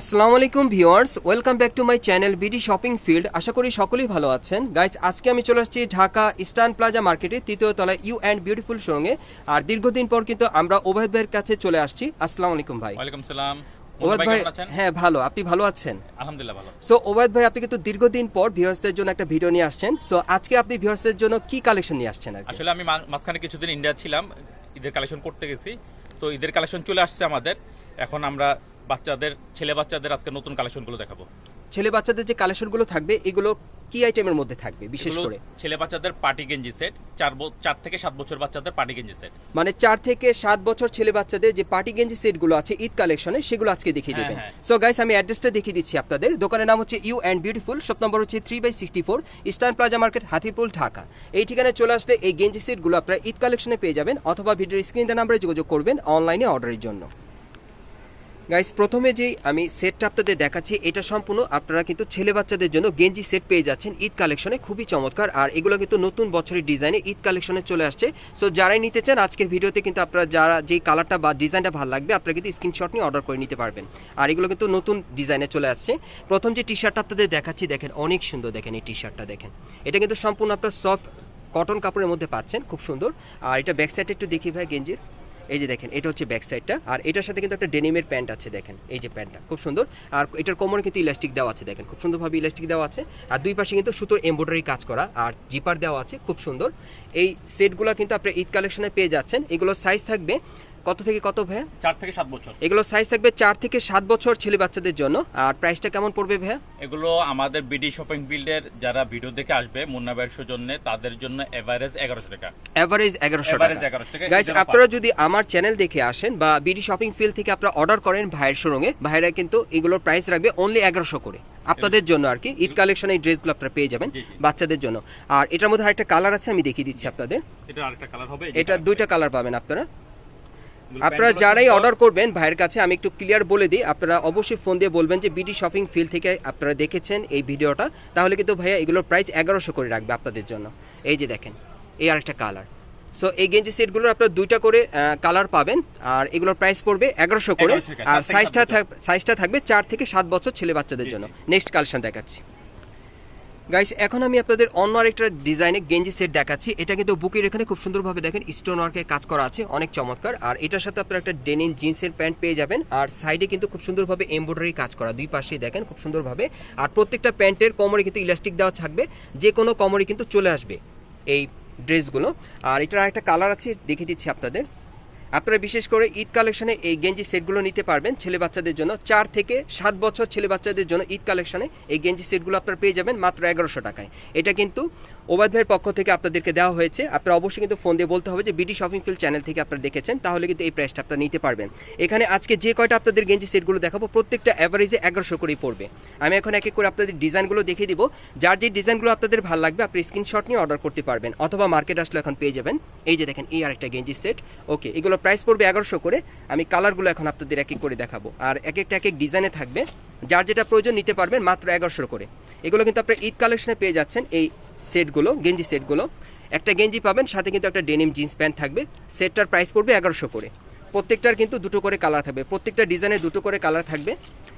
আসসালামু আলাইকুম viewers welcome back to my channel BD shopping field. আশা করি সকলেই ভালো আছেন। গাইজ আজকে আমি চলে আসছি ঢাকা ইস্টার্ন প্লাজা মার্কেটে তৃতীয় তলায় ইউ অ্যান্ড বিউটিফুল সঙ্গে আর দীর্ঘদিন পর কিন্তু আমরা ওবায়দ ভাইয়ের কাছে চলে আসছি। আসসালামু আলাইকুম ভাই। ওয়ালাইকুম সালাম। ওবায়দ ভাই হ্যাঁ ভালো। আপনি ভালো আছেন? আলহামদুলিল্লাহ ভালো সো ওবায়দ ভাই আপনি কিন্তু দীর্ঘদিন পর ভিউয়ার্সদের জন্য একটা ভিডিও নিয়ে আসছেন। সো আজকে আপনি ভিউয়ার্সদের জন্য কি কালেকশন নিয়ে আসছেন আসলে আমি মাঝখানে কিছুদিন ইন্ডিয়া ছিলাম ঈদের কালেকশন করতে গেছি। তো ঈদের কালেকশন চলে আসছে আমাদের। এখন আমরা বাচ্চাদের ছেলে বাচ্চাদের আজকে নতুন কালেকশনগুলো দেখাবো। ছেলে বাচ্চাদের যে কালেকশনগুলো থাকবে এগুলো কি আইটেমের মধ্যে থাকবে বিশেষ করে? ছেলে বাচ্চাদের পার্টি গেঞ্জি সেট চার চার থেকে সাত বছর বাচ্চাদের পার্টি গেঞ্জি সেট মানে চার থেকে সাত বছর ছেলে বাচ্চাদের যে পার্টি গেঞ্জি সেটগুলো আছে ঈদ কালেকশনে সেগুলো আজকে দেখিয়ে হ্যাঁ, দেবেন। হ্যাঁ। সো গাইস আমি অ্যাড্রেসটা দেখিয়ে দিচ্ছি আপনাদের। দোকানের নাম হচ্ছে ইউ অ্যান্ড বিউটিফুল শপ নম্বর হচ্ছে three by sixty four Eastern Plaza market Hatipul Dhaka. এই ঠিকানায় চলে আসলে এই গেঞ্জি সেটগুলো আপনারা ঈদ কালেকশনে পেয়ে যাবেন অথবা ভিডিওর স্ক্রিন নাম্বারে যোগাযোগ করবেন অনলাইনে অর্ডারের জন্য। গাইস প্রথমে যেই আমি সেটটা আপনাদের দেখাচ্ছি, এটা সম্পূর্ণ আপনারা কিন্তু ছেলে বাচ্চাদের জন্য গেঞ্জি সেট পেয়ে যাচ্ছেন ঈদ কালেকশনে খুবই চমৎকার। আর এগুলো কিন্তু নতুন বছরের ডিজাইনে ঈদ কালেকশনে চলে আসছে। সো যারাই নিতে চান, আজকের ভিডিওতে কিন্তু আপনারা যারা যেই কালারটা বা ডিজাইনটা ভালো লাগবে, আপনারা কিন্তু স্ক্রিনশট নিয়ে অর্ডার করে নিতে পারবেন। আর এগুলো কিন্তু নতুন ডিজাইনে চলে আসছে। প্রথম যে টি শার্টটা আপনাদের দেখাচ্ছি, দেখেন, অনেক সুন্দর দেখেন এই টি শার্টটা দেখেন। এটা কিন্তু সম্পূর্ণ আপনার সফট কটন কাপড়ের মধ্যে পাচ্ছেন, খুব সুন্দর। আর এটা ব্যাক সাইডে একটু দেখি ভাই গেঞ্জির এই যে দেখেন, এটা হচ্ছে ব্যাক সাইডটা আর এটার সাথে কিন্তু একটা ডেনিমের প্যান্ট আছে, দেখেন, এই যে প্যান্টটা, খুব সুন্দর। আর এটার কোমরে কিন্তু ইলাস্টিক দেওয়া আছে, দেখেন, খুব সুন্দরভাবে ইলাস্টিক দেওয়া আছে। আর দুই পাশে কিন্তু সুতোর এমব্রয়ডারি কাজ করা, আর জিপার দেওয়া আছে, খুব সুন্দর। এই সেটগুলো কিন্তু আপনি ঈদ কালেকশনে পেয়ে যাচ্ছেন। এগুলো সাইজ থাকবে কত থেকে কত ভাইয়া? চার থেকে সাত বছর। এগুলো সাইজ থাকবে চার থেকে সাত বছর ছেলে বাচ্চাদের জন্য। আর প্রাইসটা কেমন পড়বে ভাইয়া? এগুলো আমাদের বিডি শপিং ফিল্ডের যারা ভিডিও দেখে আসবে মুন্না ভাইয়ের সৌজন্য তাদের জন্য এভারেজ এগারোশো টাকা। এভারেজ এগারোশো টাকা। গাইস আপনারা যদি আমার চ্যানেল দেখে আসেন বা বিডি শপিং ফিল্ড থেকে আপনারা অর্ডার করেন ভাইয়ের শোরুমে ভাইরা কিন্তু এগুলোর প্রাইস রাখবে অনলি এগারোশো করে। আপনাদের জন্য আর কি ঈদ কালেকশন এই ড্রেসগুলো আপনারা পেয়ে যাবেন। বাচ্চাদের জন্য। আর এটার মধ্যে আরেকটা কালার আছে আমি দেখিয়ে দিচ্ছি আপনাদের। এটা আরেকটা কালার হবে এটা দুইটা কালার পাবেন আপনারা। আপনারা যারাই অর্ডার করবেন ভাইয়ের কাছে আমি একটু ক্লিয়ার বলে দিই। আপনারা অবশ্যই ফোন দিয়ে বলবেন যে বিডি শপিং ফিল থেকে আপনারা দেখেছেন এই ভিডিওটা। তাহলে কিন্তু ভাইয়া এগুলোর প্রাইস এগারোশো করে রাখবে আপনাদের জন্য। এই যে দেখেন এই আরেকটা কালার সো এই গেঞ্জি সেটগুলোর আপনারা দুইটা করে কালার পাবেন। আর এগুলোর প্রাইস পড়বে এগারোশো করে। আর সাইজটা সাইজটা থাকবে চার থেকে সাত বছর ছেলে বাচ্চাদের জন্য। নেক্সট কালেকশন দেখাচ্ছি। গাইস এখন আমি আপনাদের অন্য আরেকটা ডিজাইনে গেঞ্জি সেট দেখাচ্ছি। এটা কিন্তু বুকের এখানে খুব সুন্দরভাবে দেখেন স্টোন ওয়ার্কের কাজ করা আছে, অনেক চমৎকার। আর এটার সাথে আপনারা একটা ডেনিম জিন্সের প্যান্ট পেয়ে যাবেন। আর সাইডে কিন্তু খুব সুন্দরভাবে এমব্রয়ডারি কাজ করা, দুই পাশেই দেখেন খুব সুন্দরভাবে। আর প্রত্যেকটা প্যান্টের কোমরে কিন্তু ইলাস্টিক দেওয়া থাকবে, যে কোনো কোমরে কিন্তু চলে আসবে এই ড্রেসগুলো আর এটার আরেকটা কালার আছে, দেখিয়ে দিচ্ছি আপনাদের। আপনারা বিশেষ করে ঈদ কালেকশনে এই গেঞ্জি সেটগুলো নিতে পারবেন ছেলে বাচ্চাদের জন্য। চার থেকে সাত বছর ছেলে বাচ্চাদের জন্য ঈদ কালেকশনে এই গেঞ্জি সেটগুলো আপনারা পেয়ে যাবেন মাত্র এগারোশো টাকায়। এটা কিন্তু ওবাদ ভাইয়ের পক্ষ থেকে আপনাদেরকে দেওয়া হয়েছে। আপনারা অবশ্যই কিন্তু ফোন দিয়ে বলতে হবে যে বিডি শপিং ফিল চ্যানেল থেকে আপনারা দেখেছেন, তাহলে কিন্তু এই প্রাইসটা আপনারা নিতে পারবেন। এখানে আজকে যে কয়টা আপনাদের গেঞ্জি সেটগুলো দেখাবো, প্রত্যেকটা অ্যাভারেজে এগারোশো করেই পড়বে। আমি এখন এক এক করে আপনাদের ডিজাইনগুলো দেখিয়ে দিব। যার যে ডিজাইনগুলো আপনাদের ভালো লাগবে, আপনি স্ক্রিনশট নিয়ে অর্ডার করতে পারবেন, অথবা মার্কেট আসলে এখন পেয়ে যাবেন। এই যে দেখেন, এই আরেকটা গেঞ্জি সেট। ওকে এগুলো প্রাইস পড়বে এগারোশো করে। আমি কালারগুলো এখন আপনাদের এক এক করে দেখাবো। আর এক একটা, এক এক ডিজাইনে থাকবে। যার যেটা প্রয়োজন নিতে পারবেন, মাত্র এগারোশো করে। এগুলো কিন্তু আপনার ঈদ কালেকশনে পেয়ে যাচ্ছেন। এই সেটগুলো, গেঞ্জি সেটগুলো। একটা গেঞ্জি পাবেন, সাথে কিন্তু একটা ডেনিম জিন্স প্যান্ট থাকবে। সেটটার প্রাইস পড়বে এগারোশো করে। প্রত্যেকটার কিন্তু দুটো করে কালার থাকবে। প্রত্যেকটা ডিজাইনে দুটো করে কালার থাকবে।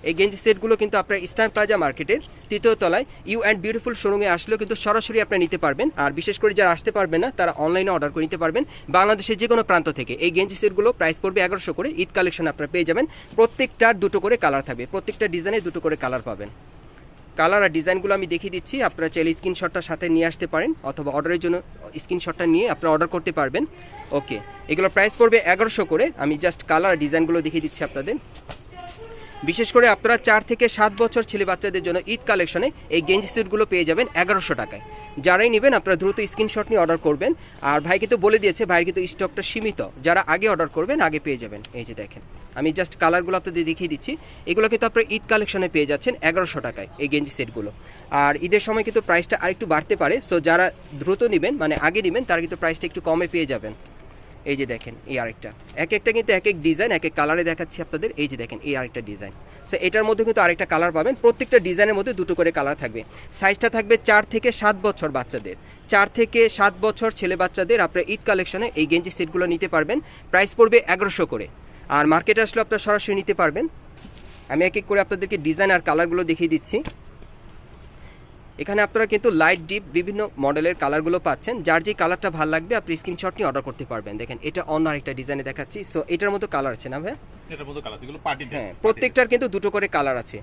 এই গেঞ্জি সেটগুলো কিন্তু আপনার ইস্টার্ন প্লাজা মার্কেটের তৃতীয় তলায়, ইউ অ্যান্ড বিউটিফুল শোরুমে আসলেও কিন্তু সরাসরি আপনি নিতে পারবেন। আর বিশেষ করে যারা আসতে পারবেন না, তারা অনলাইনে অর্ডার করে নিতে পারবেন। বাংলাদেশের যে কোনো প্রান্ত থেকে। এই গেঞ্জি সেটগুলো প্রাইস পড়বে এগারোশো করে। ঈদ কালেকশন আপনারা পেয়ে যাবেন। প্রত্যেকটার দুটো করে কালার থাকবে। প্রত্যেকটা ডিজাইনে দুটো করে কালার পাবেন। কালার আর ডিজাইনগুলো আমি দেখিয়ে দিচ্ছি। আপনারা চাইলে স্ক্রিনশটটা সাথে নিয়ে আসতে পারেন অথবা অর্ডারের জন্য স্ক্রিনশটটা নিয়ে আপনারা অর্ডার করতে পারবেন। ওকে এগুলো প্রাইস পড়বে এগারোশো করে। আমি জাস্ট কালার আর ডিজাইনগুলো দেখিয়ে দিচ্ছি আপনাদের। বিশেষ করে আপনারা চার থেকে সাত বছর ছেলে বাচ্চাদের জন্য ঈদ কালেকশনে এই গেঞ্জি সেটগুলো পেয়ে যাবেন এগারোশো টাকায়। যারাই নেবেন, আপনারা দ্রুত স্ক্রিনশট নিয়ে অর্ডার করবেন। আর ভাই কিন্তু বলে দিয়েছে, ভাইয়ের কিন্তু স্টকটা সীমিত। যারা আগে অর্ডার করবেন, আগে পেয়ে যাবেন। এই যে দেখেন, আমি জাস্ট কালারগুলো আপনাদের দেখিয়ে দিচ্ছি। এগুলো কিন্তু আপনারা ঈদ কালেকশনে পেয়ে যাচ্ছেন এগারোশো টাকায় এই গেঞ্জি সেটগুলো। আর ঈদের সময় কিন্তু প্রাইসটা আরেকটু বাড়তে পারে। সো যারা দ্রুত নেবেন মানে আগে নেবেন, তারা কিন্তু প্রাইসটা একটু কমে পেয়ে যাবেন। এই যে দেখেন, এই আরেকটা। এক একটা কিন্তু এক এক ডিজাইন এক এক কালারে দেখাচ্ছি আপনাদের। এই যে দেখেন, এই আরেকটা ডিজাইন সো এটার মধ্যে কিন্তু আরেকটা কালার পাবেন। প্রত্যেকটা ডিজাইনের মধ্যে দুটো করে কালার থাকবে। সাইজটা থাকবে চার থেকে সাত বছর বাচ্চাদের। চার থেকে সাত বছর ছেলে বাচ্চাদের আপনার ঈদ কালেকশনে এই গেঞ্জি সেটগুলো নিতে পারবেন। প্রাইস পড়বে এগারোশো করে। আর মার্কেটে আসলে আপনার সরাসরি নিতে পারবেন। আমি এক এক করে আপনাদেরকে ডিজাইন আর কালারগুলো দেখিয়ে দিচ্ছি। এখানে আপনারা কিন্তু লাইট ডিপ বিভিন্ন মডেলের কালারগুলো পাচ্ছেন। যার যে কালারটা ভালো লাগবে আপনি স্ক্রিনশট নিয়ে অর্ডার করতে পারবেন। দেখেন এটা অন্য আরেকটা ডিজাইনে দেখাচ্ছি। সো এটার মতো কালার আছে না ভাই? এটার মধ্যে কালার এগুলো পার্টি হ্যাঁ প্রত্যেকটার কিন্তু দুটো করে কালার আছে।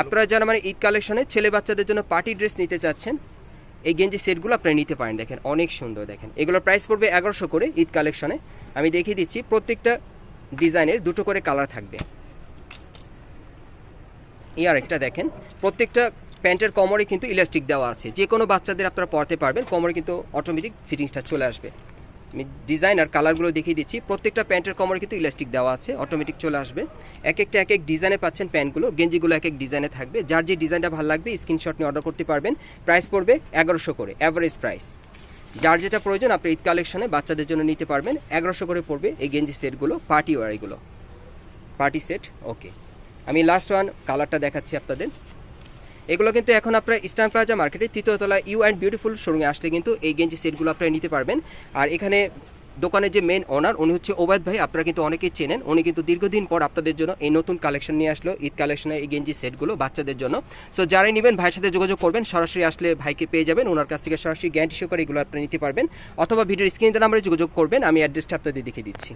আপনারা যারা মানে ঈদ কালেকশনে ছেলে বাচ্চাদের জন্য পার্টি ড্রেস নিতে চাচ্ছেন এই গেঞ্জি সেটগুলো আপনারা নিতে পারেন। দেখেন অনেক সুন্দর দেখেন। এগুলোর প্রাইস পড়বে এগারোশো করে ঈদ কালেকশনে আমি দেখিয়ে দিচ্ছি প্রত্যেকটা ডিজাইনের দুটো করে কালার থাকবে। এই আরেকটা দেখেন প্রত্যেকটা প্যান্টের কোমরে কিন্তু ইলাস্টিক দেওয়া আছে। যে কোনো বাচ্চাদের আপনারা পরতে পারবেন, কোমরে কিন্তু অটোমেটিক ফিটিংসটা চলে আসবে। আমি ডিজাইন আর কালারগুলো দেখিয়ে দিচ্ছি। প্রত্যেকটা প্যান্টের কোমরে কিন্তু ইলাস্টিক দেওয়া আছে অটোমেটিক চলে আসবে। এক একটা এক এক ডিজাইনে পাচ্ছেন প্যান্টগুলো, গেঞ্জিগুলো এক এক ডিজাইনে থাকবে। যার যে ডিজাইনটা ভালো লাগবে স্ক্রিনশট নিয়ে অর্ডার করতে পারবেন। প্রাইস পড়বে এগারোশো করে অ্যাভারেজ প্রাইস যার যেটা প্রয়োজন, আপনি ঈদ কালেকশনে বাচ্চাদের জন্য নিতে পারবেন। এগারোশো করে পড়বে এই গেঞ্জি সেটগুলো পার্টি ওয়ার এগুলো। পার্টি সেট ওকে আমি লাস্ট ওয়ান কালারটা দেখাচ্ছি আপনাদের। এগুলো কিন্তু এখন আপনারা ইস্টার্ন প্লাজা মার্কেটে তৃতীয়তলা ইউ অ্যান্ড বিউটিফুল শোরুমে আসলে কিন্তু এই গেঞ্জি সেটগুলো আপনারা নিতে পারবেন। আর এখানে দোকানের যে মেন ওনার উনি হচ্ছে ওবায়দ ভাই, আপনারা কিন্তু অনেকেই চেনেন। উনি কিন্তু দীর্ঘদিন পর আপনাদের জন্য এই নতুন কালেকশন নিয়ে আসলো, ঈদ কালেকশনে এই গেঞ্জি সেটগুলো বাচ্চাদের জন্য। সো যারাই নেবেন, ভাইয়ের সাথে যোগাযোগ করবেন, সরাসরি আসলে ভাইকে পেয়ে যাবেন, ওনার কাছ থেকে সরাসরি গ্যারান্টি সহকারে এগুলো আপনি নিতে পারবেন। অথবা ভিডিওর স্ক্রিনের নাম্বারে যোগাযোগ করবেন, আমি অ্যাড্রেসটা আপনাদের দেখিয়ে দিচ্ছি।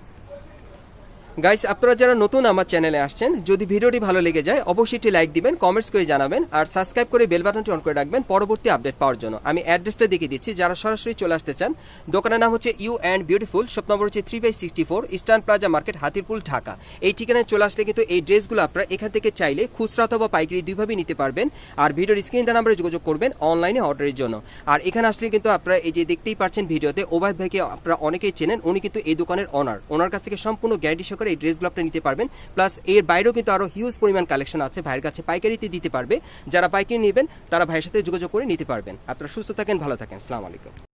গাইস আপনারা যারা নতুন আমার চ্যানেলে আসছেন, যদি ভিডিওটি ভালো লেগে যায়, অবশ্যই একটি লাইক দিবেন কমেন্টস করে জানাবেন, আর সাবস্ক্রাইব করে বেল বাটনটি অন করে রাখবেন পরবর্তী আপডেট পাওয়ার জন্য। আমি অ্যাড্রেসটা দেখিয়ে দিচ্ছি, যারা সরাসরি চলে আসতে চান, দোকানের নাম হচ্ছে ইউ অ্যান্ড বিউটিফুল শপ নম্বর হচ্ছে three by sixty four Eastern Plaza market Hatirpool, Dhaka. এই ঠিকানায় চলে আসলে কিন্তু এই ড্রেসগুলো আপনারা এখান থেকে চাইলে খুচরা অথবা পাইকারি দুইভাবেই নিতে পারবেন, আর ভিডিওর স্ক্রিন নাম্বারে যোগাযোগ করবেন অনলাইনে অর্ডারের জন্য। আর এখানে আসলে কিন্তু আপনারা এই যে দেখতেই পাচ্ছেন ভিডিওতে ওবায়দ ভাইকে আপনারা অনেকেই চেনেন, উনি কিন্তু এই দোকানের অনার ওনার কাছ থেকে সম্পূর্ণ গ্যারান্টি সহকারে এই ড্রেসগুলো নিতে পারবেন। প্লাস এর বাইরেও কিন্তু আরও হিউজ পরিমাণ কালেকশন আছে। ভাইয়ের কাছে পাইকারিতে দিতে পারবে। যারা পাইকারি নেবেন, তারা ভাইয়ের সাথে যোগাযোগ করে নিতে পারবেন। আপনারা সুস্থ থাকেন, ভালো থাকেন। আসসালামু আলাইকুম।